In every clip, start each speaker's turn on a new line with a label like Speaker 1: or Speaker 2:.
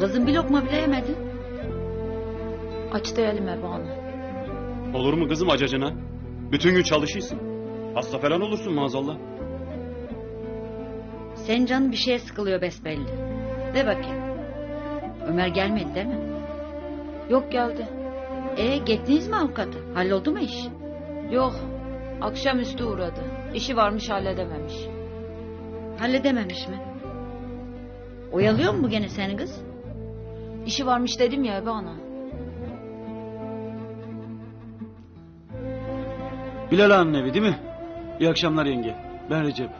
Speaker 1: Kızım bir lokma bile yemedin.
Speaker 2: Aç değilim Ebe Ana.
Speaker 3: Olur mu kızım acacına? Bütün gün çalışıyorsun. Hasta falan olursun maazallah.
Speaker 1: Senin canın bir şeye sıkılıyor besbelli. De bakayım. Ömer gelmedi değil mi?
Speaker 2: Yok geldi.
Speaker 1: E gittiniz mi avukatı? Halloldu mu iş?
Speaker 2: Yok. Akşamüstü uğradı. İşi varmış halledememiş.
Speaker 1: Halledememiş mi? Oyalıyor mu bu gene seni kız?
Speaker 2: İşi varmış dedim ya Ebe Ana.
Speaker 4: Bilal Ağa'nın evi değil mi? İyi akşamlar yenge. Ben Recep.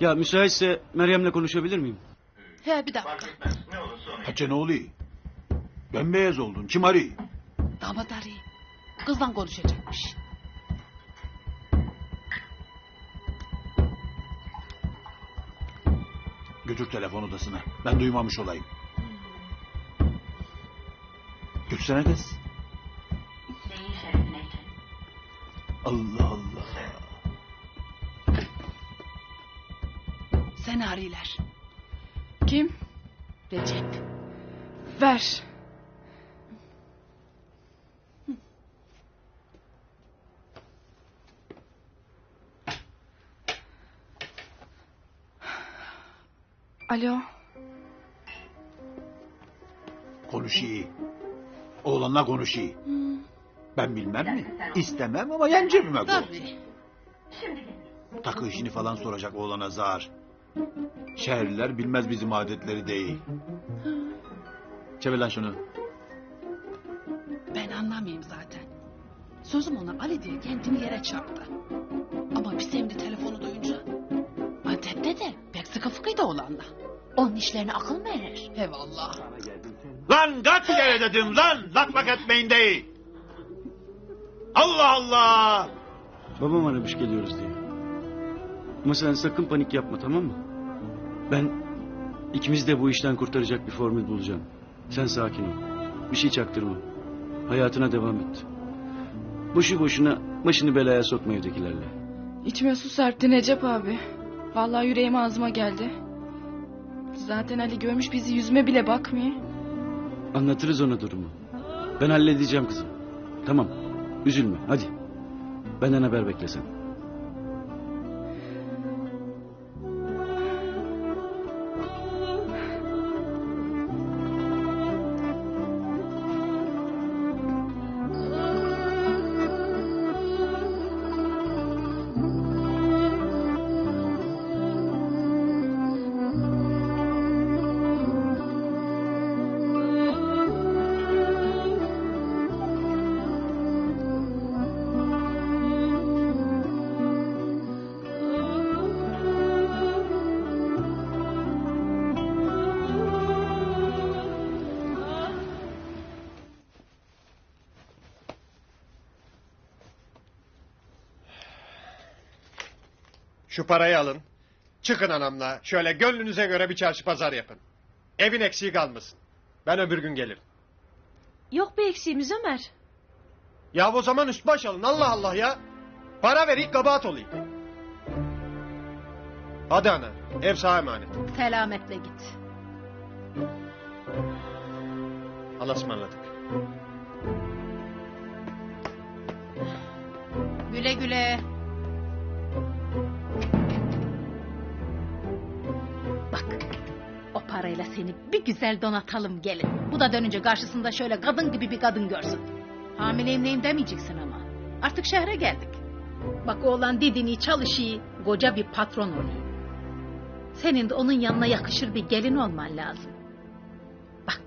Speaker 4: Ya müsaitse Meryem'le konuşabilir miyim?
Speaker 5: He bir dakika.
Speaker 6: Kaça ne oluyor? Bembeyaz oldun. Kim arıyor?
Speaker 5: Damat arayayım. Kızla konuşacakmış.
Speaker 6: Götür telefon odasına. Ben duymamış olayım. Kız. Allah Allah.
Speaker 5: Seni arıyorlar. Kim? Recep. Ver. Alo.
Speaker 6: Konuşuyor. Oğlanla konuşuyor. Ben bilmem mi? İstemem ama yan cebime koy.
Speaker 5: Tabii.
Speaker 6: Takı işini falan soracak oğlana zar. Şehirliler bilmez bizim adetleri değil.
Speaker 4: Çevir lan şunu.
Speaker 5: Ben anlamayayım zaten. Sözüm ona Ali diye kendini yere çarptı. Ama bir sevdi telefonu duyunca. Antep'te de pek sıkı fıkıydı oğlanla.
Speaker 2: Onun işlerine akıl mı erer?
Speaker 5: Eyvallah.
Speaker 6: Lan kaç kere dedim lan lak lak etmeyin değil. Allah Allah.
Speaker 4: Babam aramış geliyoruz diye. Ama sen sakın panik yapma tamam mı? Ben ikimiz de bu işten kurtaracak bir formül bulacağım. Sen sakin ol. Bir şey çaktırma. Hayatına devam et. Boşu boşuna başını belaya sokma evdekilerle.
Speaker 7: İçime su serpti Necep abi. Vallahi yüreğim ağzıma geldi. Zaten Ali görmüş bizi yüzüme bile bakmıyor.
Speaker 4: Anlatırız ona durumu. Ben halledeceğim kızım. Tamam. Üzülme hadi. Benden haber bekle sen.
Speaker 8: Şu parayı alın. Çıkın anamla. Şöyle gönlünüze göre bir çarşı pazar yapın. Evin eksiği kalmasın. Ben öbür gün gelirim.
Speaker 2: Yok bir eksiğimiz Ömer.
Speaker 8: Ya o zaman üst baş alın. Allah Allah ya. Para ver ilk kabahat olayım. Hadi ana. Ev sağa emanet.
Speaker 5: Selametle git.
Speaker 8: Allah'a ısmarladık.
Speaker 5: Güle güle. Seni bir güzel donatalım gelin. Bu da dönünce karşısında şöyle kadın gibi bir kadın görsün. Hamileyim neyim demeyeceksin ama. Artık şehre geldik. Bak oğlan didini çalışıyor, koca bir patron oluyor. Senin de onun yanına yakışır bir gelin olman lazım. Bak.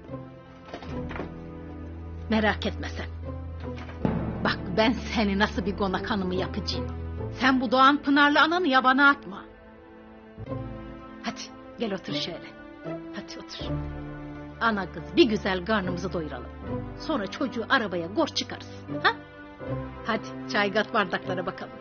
Speaker 5: Merak etme sen. Bak ben seni nasıl bir konak hanımı yapacağım. Sen bu Doğan Pınarlı ananı yabana atma. Hadi gel otur şöyle. Otur. Ana kız bir güzel karnımızı doyuralım. Sonra çocuğu arabaya gor çıkarız. Ha? Hadi çay kat bardaklara bakalım.